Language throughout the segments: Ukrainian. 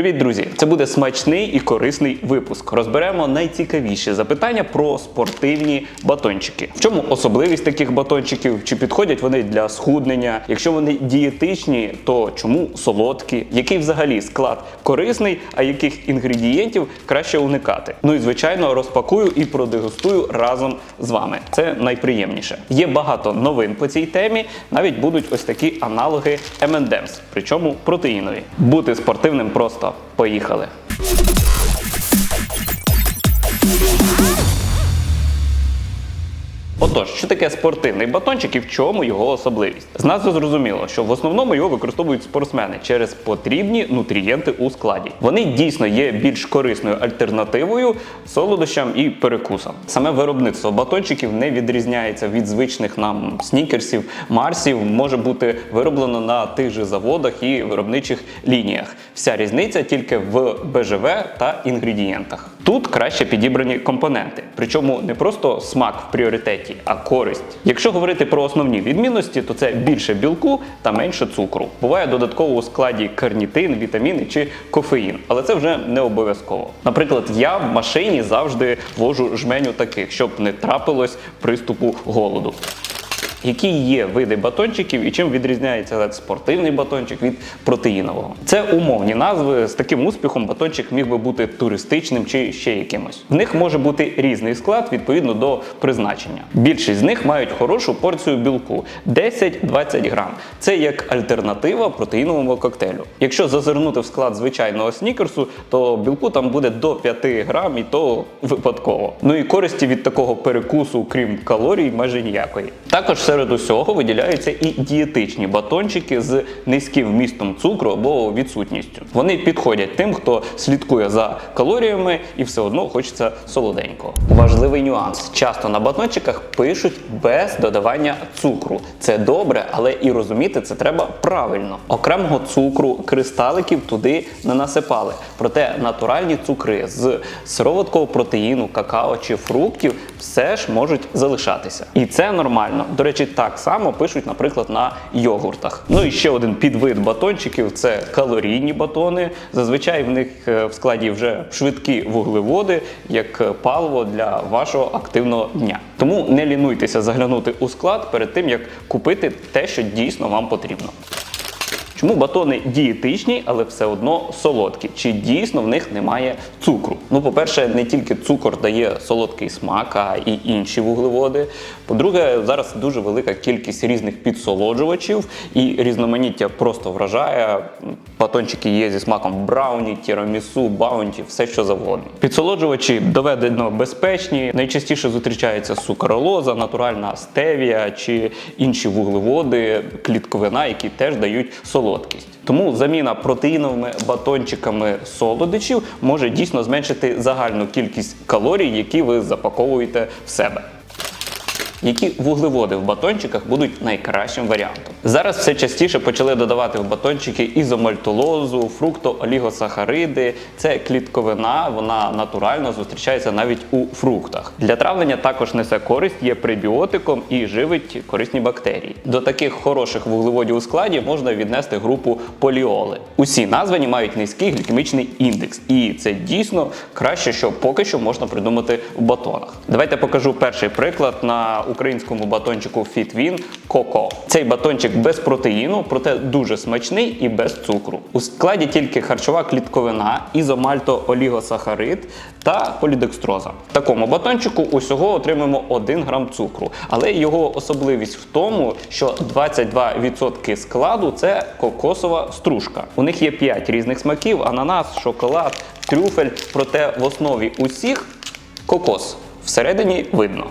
Привіт, друзі! Це буде смачний і корисний випуск. Розберемо найцікавіші запитання про спортивні батончики. В чому особливість таких батончиків? Чи підходять вони для схуднення? Якщо вони дієтичні, то чому солодкі? Який взагалі склад корисний, а яких інгредієнтів краще уникати? Ну і звичайно розпакую і продегустую разом з вами. Це найприємніше. Є багато новин по цій темі. Навіть будуть ось такі аналоги M&M's, причому протеїнові. Бути спортивним просто поїхали. Отож, що таке спортивний батончик і в чому його особливість? З назви зрозуміло, що в основному його використовують спортсмени через потрібні нутрієнти у складі. Вони дійсно є більш корисною альтернативою солодощам і перекусам. Саме виробництво батончиків не відрізняється від звичних нам снікерсів, марсів, може бути вироблено на тих же заводах і виробничих лініях. Вся різниця тільки в БЖВ та інгредієнтах. Тут краще підібрані компоненти, причому не просто смак в пріоритеті, а користь. Якщо говорити про основні відмінності, то це більше білку та менше цукру. Буває додатково у складі карнітин, вітаміни чи кофеїн, але це вже не обов'язково. Наприклад, я в машині завжди вожу жменю таких, щоб не трапилось приступу голоду. Які є види батончиків і чим відрізняється спортивний батончик від протеїнового? Це умовні назви. З таким успіхом батончик міг би бути туристичним чи ще якимось. В них може бути різний склад відповідно до призначення. Більшість з них мають хорошу порцію білку 10-20 грам. Це як альтернатива протеїновому коктейлю. Якщо зазирнути в склад звичайного снікерсу, то білку там буде до 5 грам, і то випадково. Ну і користі від такого перекусу, крім калорій, майже ніякої. Також серед усього виділяються і дієтичні батончики з низьким вмістом цукру або відсутністю. Вони підходять тим, хто слідкує за калоріями і все одно хочеться солоденького. Важливий нюанс: часто на батончиках пишуть без додавання цукру. Це добре, але і розуміти це треба правильно. Окремого цукру, кристаликів туди не насипали. Проте натуральні цукри з сироваткового протеїну, какао чи фруктів все ж можуть залишатися. І це нормально. До речі, так само пишуть, наприклад, на йогуртах. Ну і ще один підвид батончиків це калорійні батони. Зазвичай в них е, в складі вже швидкі вуглеводи, як е, паливо для вашого активного дня. Тому не лінуйтеся заглянути у склад перед тим, як купити те, що дійсно вам потрібно. Чому батони дієтичні, але все одно солодкі? Чи дійсно в них немає цукру? Ну, по-перше, не тільки цукор дає солодкий смак, а і інші вуглеводи. По-друге, зараз дуже велика кількість різних підсолоджувачів і різноманіття просто вражає. Батончики є зі смаком брауні, тірамісу, баунті, все що завгодно. Підсолоджувачі доведено безпечні. Найчастіше зустрічається сукаролоза, натуральна стевія чи інші вуглеводи, клітковина, які теж дають солодкість. Тому заміна протеїновими батончиками солодичів може дійсно зменшити загальну кількість калорій, які ви запаковуєте в себе. Які вуглеводи в батончиках будуть найкращим варіантом? Зараз все частіше почали додавати в батончики ізомальтолозу, фрукто-олігосахариди. Це клітковина, вона натурально зустрічається навіть у фруктах. Для травлення також несе користь, є пребіотиком і живить корисні бактерії. До таких хороших вуглеводів у складі можна віднести групу поліоли. Усі названі мають низький глікемічний індекс, і це дійсно краще, що поки що можна придумати в батонах. Давайте покажу перший приклад на українському батончику FitWin Coco. Цей батончик без протеїну, проте дуже смачний і без цукру. У складі тільки харчова клітковина, ізомальто-олігосахарид та полідекстроза. В такому батончику усього отримаємо 1 грам цукру, але його особливість в тому, що 22% складу це кокосова стружка. У них є 5 різних смаків: ананас, шоколад, трюфель. Проте в основі усіх кокос. Всередині видно.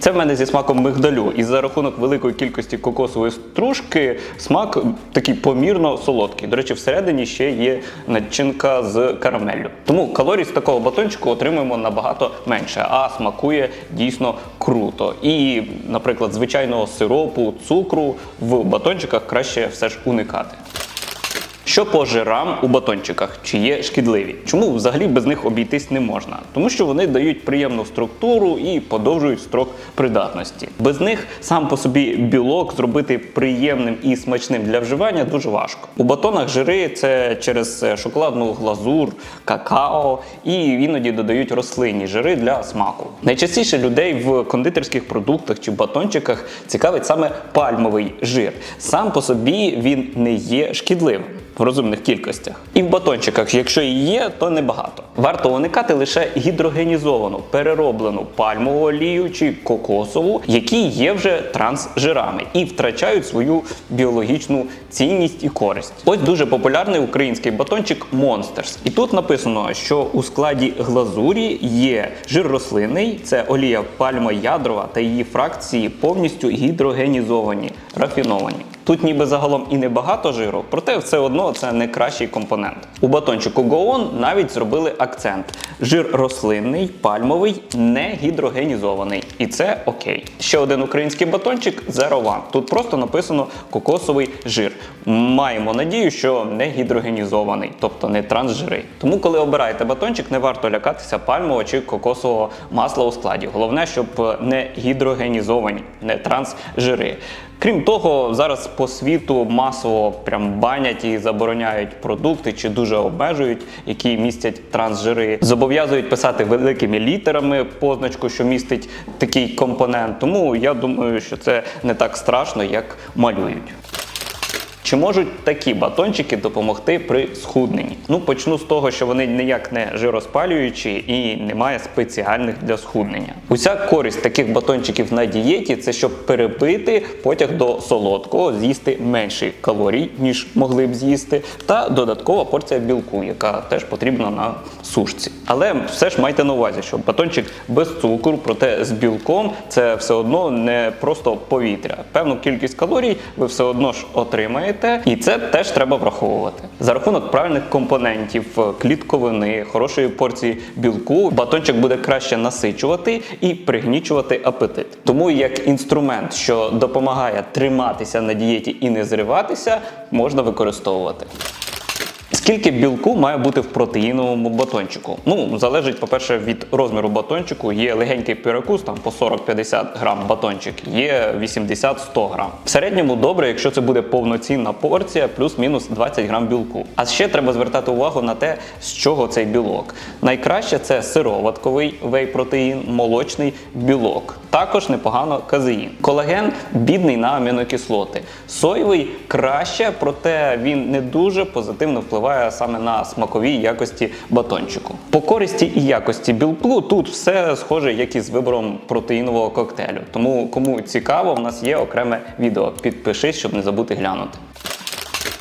Це в мене зі смаком мигдалю. І за рахунок великої кількості кокосової стружки смак такий помірно солодкий. До речі, всередині ще є начинка з карамеллю. Тому калорій з такого батончику отримуємо набагато менше, а смакує дійсно круто. І, наприклад, звичайного сиропу, цукру в батончиках краще все ж уникати. Що по жирам у батончиках? Чи є шкідливі? Чому взагалі без них обійтись не можна? Тому що вони дають приємну структуру і подовжують строк придатності. Без них сам по собі білок зробити приємним і смачним для вживання дуже важко. У батонах жири це через е, шоколадну глазур, какао і іноді додають рослинні жири для смаку. Найчастіше людей в кондитерських продуктах чи батончиках цікавить саме пальмовий жир. Сам по собі він не є шкідливим. В розумних кількостях. І в батончиках, якщо і є, то небагато. Варто уникати лише гідрогенізовану, перероблену пальмову олію чи кокосову, які є вже трансжирами і втрачають свою біологічну цінність і користь. Ось дуже популярний український батончик Monsters. І тут написано, що у складі глазурі є жир рослинний, це олія пальма ядрова та її фракції повністю гідрогенізовані, рафіновані. Тут ніби загалом і небагато жиру, проте все одно це не кращий компонент. У батончику Go On навіть зробили акцент: жир рослинний, пальмовий, не гідрогенізований. І це окей. Ще один український батончик Zero One. Тут просто написано кокосовий жир. Маємо надію, що не гідрогенізований, тобто не трансжири. Тому, коли обираєте батончик, не варто лякатися пальмового чи кокосового масла у складі. Головне, щоб не гідрогенізовані, не трансжири. Крім того, зараз по світу масово прям банять і забороняють продукти чи дуже обмежують, які містять трансжири. Зобов'язують писати великими літерами позначку, що містить такий компонент. Тому я думаю, що це не так страшно, як малюють. Чи можуть такі батончики допомогти при схудненні? Ну почну з того, що вони ніяк не жироспалюючі і немає спеціальних для схуднення. Уся користь таких батончиків на дієті це щоб перебити потяг до солодкого, з'їсти менше калорій, ніж могли б з'їсти, та додаткова порція білку, яка теж потрібна на сушці. Але все ж майте на увазі, що батончик без цукру, проте з білком це все одно не просто повітря. Певну кількість калорій ви все одно ж отримаєте, і це теж треба враховувати. За рахунок правильних компонентів, клітковини, хорошої порції білку, батончик буде краще насичувати і пригнічувати апетит. Тому як інструмент, що допомагає триматися на дієті і не зриватися, можна використовувати. Скільки білку має бути в протеїновому батончику? Ну, залежить, по-перше, від розміру батончику. Є легенький перекус, там по 40-50 грам батончик, є 80-100 грам. В середньому добре, якщо це буде повноцінна порція, плюс-мінус 20 грам білку. А ще треба звертати увагу на те, з чого цей білок. Найкраще це сироватковий вей-протеїн, молочний білок. Також непогано казеїн. Колаген бідний на амінокислоти. Соєвий краще, проте він не дуже позитивно впливає саме на смакові якості батончику. По користі і якості білплу тут все схоже, як і з вибором протеїнового коктейлю. Тому кому цікаво, в нас є окреме відео. Підпишись, щоб не забути глянути.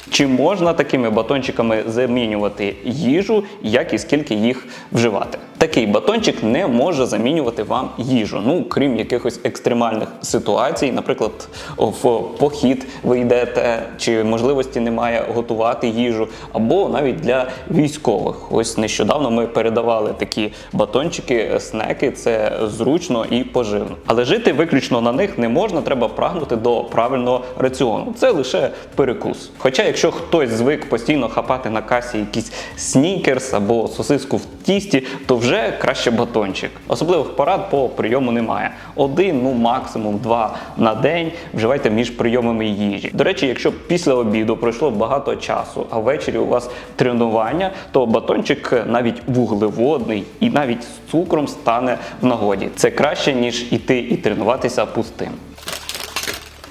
Чи можна такими батончиками замінювати їжу, як і скільки їх вживати? Такий батончик не може замінювати вам їжу, ну крім якихось екстремальних ситуацій, наприклад, в похід ви йдете, чи можливості немає готувати їжу, або навіть для військових. Ось нещодавно ми передавали такі батончики, снеки, це зручно і поживно. Але жити виключно на них не можна, треба прагнути до правильного раціону. Це лише перекус. Хоча, якщо хтось звик постійно хапати на касі якийсь снікерс або сосиску в тісті, то вже краще батончик. Особливих порад по прийому немає. Один, ну максимум два на день вживайте між прийомами їжі. До речі, якщо після обіду пройшло багато часу, а ввечері у вас тренування, то батончик навіть вуглеводний і навіть з цукром стане в нагоді. Це краще ніж іти і тренуватися пустим.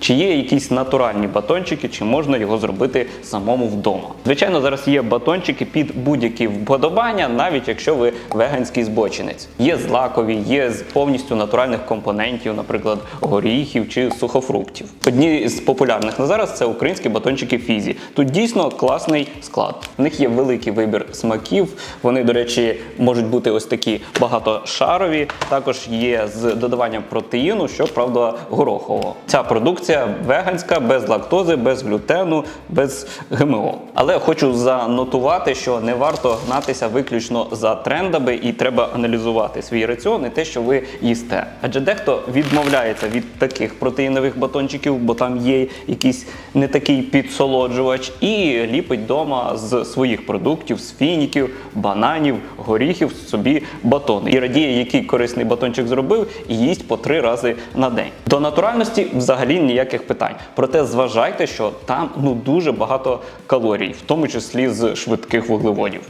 Чи є якісь натуральні батончики, чи можна його зробити самому вдома? Звичайно, зараз є батончики під будь-які вподобання, навіть якщо ви веганський збочинець. Є злакові, є з повністю натуральних компонентів, наприклад, горіхів чи сухофруктів. Одні з популярних на зараз це українські батончики Фізі. Тут дійсно класний склад. В них є великий вибір смаків. Вони, до речі, можуть бути ось такі багатошарові. Також є з додаванням протеїну, що правда горохового. Ця продукція продукція веганська, без лактози, без глютену, без ГМО. Але хочу занотувати, що не варто гнатися виключно за трендами, і треба аналізувати свій раціон і те, що ви їсте. Адже дехто відмовляється від таких протеїнових батончиків, бо там є якийсь не такий підсолоджувач, і ліпить вдома з своїх продуктів, з фініків, бананів, горіхів собі батон. І радіє, який корисний батончик зробив, і їсть по три рази на день. До натуральності взагалі ніяких питань. Проте зважайте, що там ну дуже багато калорій, в тому числі з швидких вуглеводів.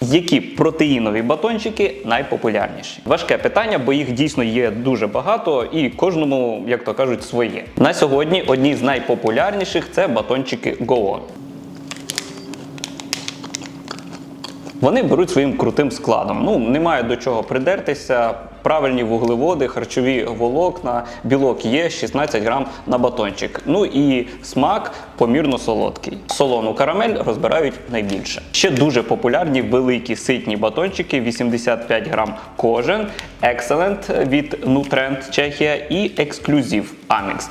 Які протеїнові батончики найпопулярніші? Важке питання, бо їх дійсно є дуже багато, і кожному, як то кажуть, своє. На сьогодні одні з найпопулярніших це батончики Go On. Вони беруть своїм крутим складом. Ну немає до чого придертися. Правильні вуглеводи, харчові волокна, білок є 16 грам на батончик. Ну і смак помірно солодкий. Солону карамель розбирають найбільше. Ще дуже популярні великі ситні батончики, 85 грам кожен, Excellent від Nutrend Чехія і Ексклюзив Amix.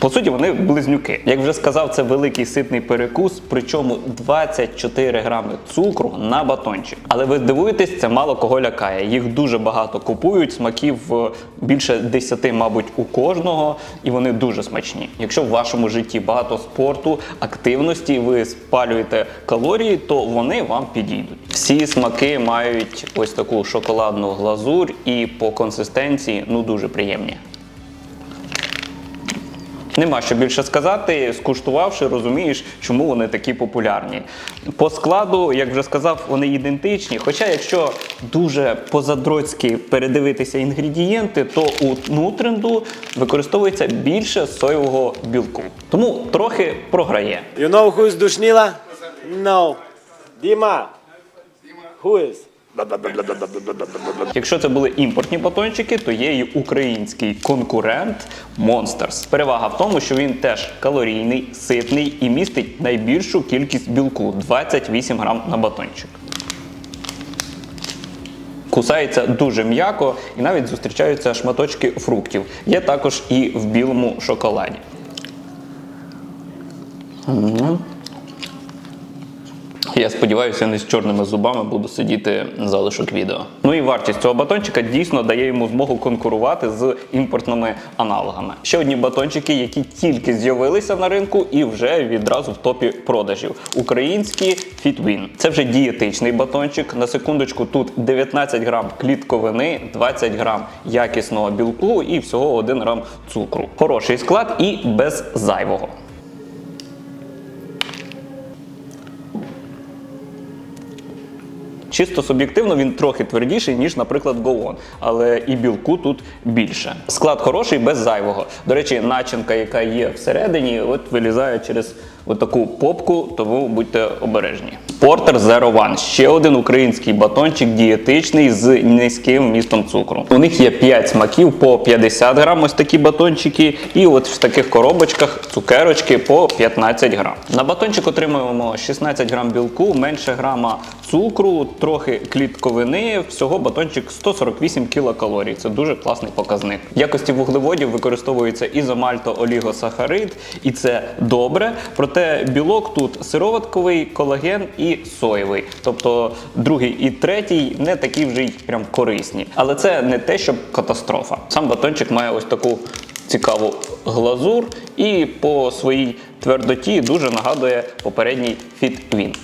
По суті, вони близнюки. Як вже сказав, це великий ситний перекус, причому 24 грами цукру на батончик. Але ви дивуєтесь, це мало кого лякає. Їх дуже багато купують, смаків е, більше 10, мабуть, у кожного, і вони дуже смачні. Якщо в вашому житті багато спорту, активності, ви спалюєте калорії, то вони вам підійдуть. Всі смаки мають ось таку шоколадну глазурь і по консистенції ну дуже приємні. Нема що більше сказати, скуштувавши, розумієш, чому вони такі популярні. По складу, як вже сказав, вони ідентичні. Хоча, якщо дуже позадроцьки передивитися інгредієнти, то у нутренду використовується більше соєвого білку. Тому трохи програє. You know who is Dushnila? No. Dima. Who is? Якщо це були імпортні батончики, то є і український конкурент Monsters. Перевага в тому, що він теж калорійний, ситний і містить найбільшу кількість білку 28 грам на батончик. Кусається дуже м'яко і навіть зустрічаються шматочки фруктів. Є також і в білому шоколаді. Я сподіваюся, не з чорними зубами буду сидіти залишок відео. Ну і вартість цього батончика дійсно дає йому змогу конкурувати з імпортними аналогами. Ще одні батончики, які тільки з'явилися на ринку і вже відразу в топі продажів. Українські Fitwin. Це вже дієтичний батончик. На секундочку, тут 19 грам клітковини, 20 грам якісного білку і всього 1 грам цукру. Хороший склад і без зайвого. Чисто суб'єктивно він трохи твердіший, ніж, наприклад, Go але і білку тут більше. Склад хороший без зайвого. До речі, начинка, яка є всередині, от вилізає через таку попку, тому будьте обережні. Porter Zero One – ще один український батончик дієтичний з низьким вмістом цукру. У них є 5 смаків по 50 грам, ось такі батончики, і от в таких коробочках цукерочки по 15 грам. На батончик отримуємо 16 грам білку, менше грама цукру, трохи клітковини. Всього батончик 148 кілокалорій. Це дуже класний показник. В якості вуглеводів використовується ізомальто-олігосахарид, і це добре. Проте білок тут сироватковий, колаген і соєвий. Тобто другий і третій не такі вже й прям корисні. Але це не те, щоб катастрофа. Сам батончик має ось таку цікаву глазур і по своїй твердоті дуже нагадує попередній Fitwin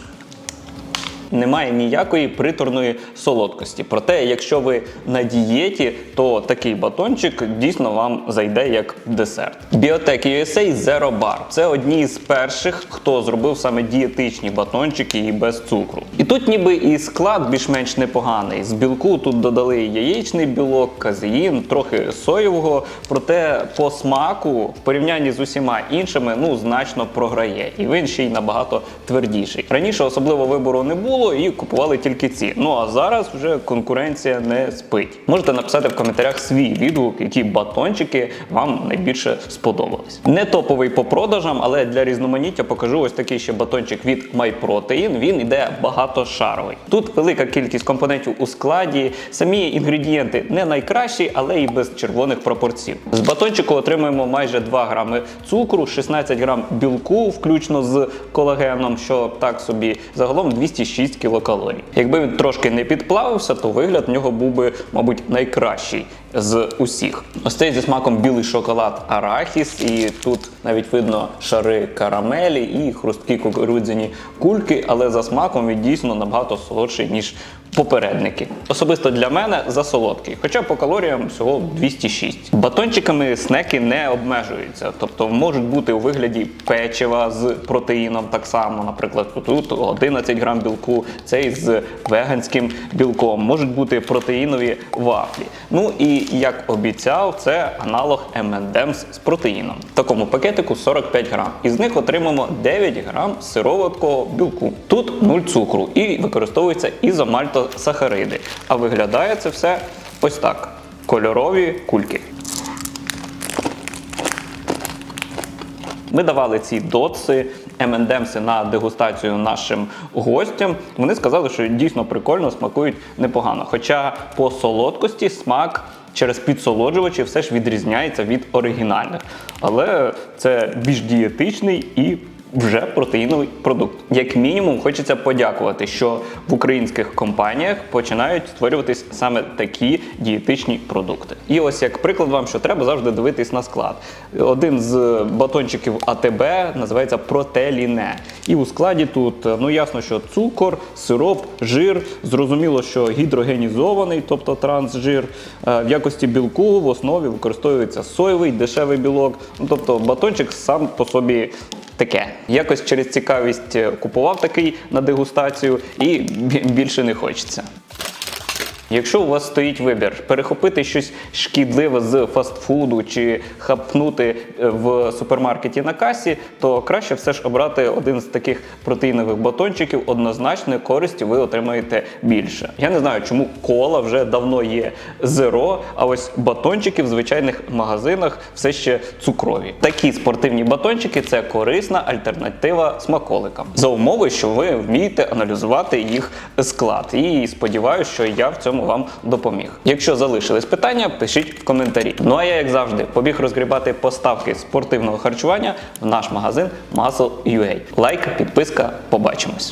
немає ніякої приторної солодкості. Проте, якщо ви на дієті, то такий батончик дійсно вам зайде як десерт. Biotech USA Zero Bar – це одні з перших, хто зробив саме дієтичні батончики і без цукру. І тут ніби і склад більш-менш непоганий. З білку тут додали яєчний білок, казеїн, трохи соєвого. Проте по смаку в порівнянні з усіма іншими ну значно програє. І він ще й набагато твердіший. Раніше особливо вибору не було. Було і купували тільки ці. Ну а зараз вже конкуренція не спить. Можете написати в коментарях свій відгук, які батончики вам найбільше сподобались. Не топовий по продажам, але для різноманіття покажу ось такий ще батончик від MyProtein. Він іде багатошаровий. Тут велика кількість компонентів у складі. Самі інгредієнти не найкращі, але і без червоних пропорцій. З батончику отримуємо майже 2 грами цукру, 16 грам білку, включно з колагеном, що так собі загалом 206 кілокалорій. Якби він трошки не підплавився, то вигляд в нього був би, мабуть, найкращий з усіх. Ось цей зі смаком білий шоколад арахіс, і тут навіть видно шари карамелі і хрусткі кукурудзяні кульки, але за смаком він дійсно набагато солодший, ніж попередники. Особисто для мене за солодкий, хоча по калоріям всього 206. Батончиками снеки не обмежуються, тобто можуть бути у вигляді печива з протеїном так само. Наприклад, тут 11 грам білку, цей з веганським білком. Можуть бути протеїнові вафлі. Ну і як обіцяв, це аналог M&M's з протеїном. В такому пакетику 45 грам. Із них отримаємо 9 грам сироваткого білку. Тут 0 цукру і використовується ізомальтосахариди. А виглядає це все ось так: кольорові кульки. Ми давали ці дотси, M&M's на дегустацію нашим гостям. Вони сказали, що дійсно прикольно смакують непогано. Хоча по солодкості смак через підсолоджувачі все ж відрізняється від оригінальних. Але це більш дієтичний і вже протеїновий продукт. Як мінімум, хочеться подякувати, що в українських компаніях починають створюватись саме такі дієтичні продукти. І ось як приклад вам, що треба завжди дивитись на склад. Один з батончиків АТБ називається Протеліне. І у складі тут ну ясно, що цукор, сироп, жир. Зрозуміло, що гідрогенізований, тобто трансжир. Е, В якості білку в основі використовується соєвий дешевий білок. Ну, тобто батончик сам по собі таке. Якось через цікавість е, купував такий на дегустацію і більше не хочеться. Якщо у вас стоїть вибір перехопити щось шкідливе з фастфуду чи хапнути е, в супермаркеті на касі, то краще все ж обрати один з таких протеїнових батончиків. Однозначно користі ви отримаєте більше. Я не знаю, чому кола вже давно є зеро, а ось батончики в звичайних магазинах все ще цукрові. Такі спортивні батончики це корисна альтернатива смаколикам за умови, що ви вмієте аналізувати їх склад. І сподіваюся, що я в цьому вам допоміг. Якщо залишились питання, пишіть в коментарі. Ну а я, як завжди, побіг розгрібати поставки спортивного харчування в наш магазин Muscle.ua. Лайк, підписка, побачимось.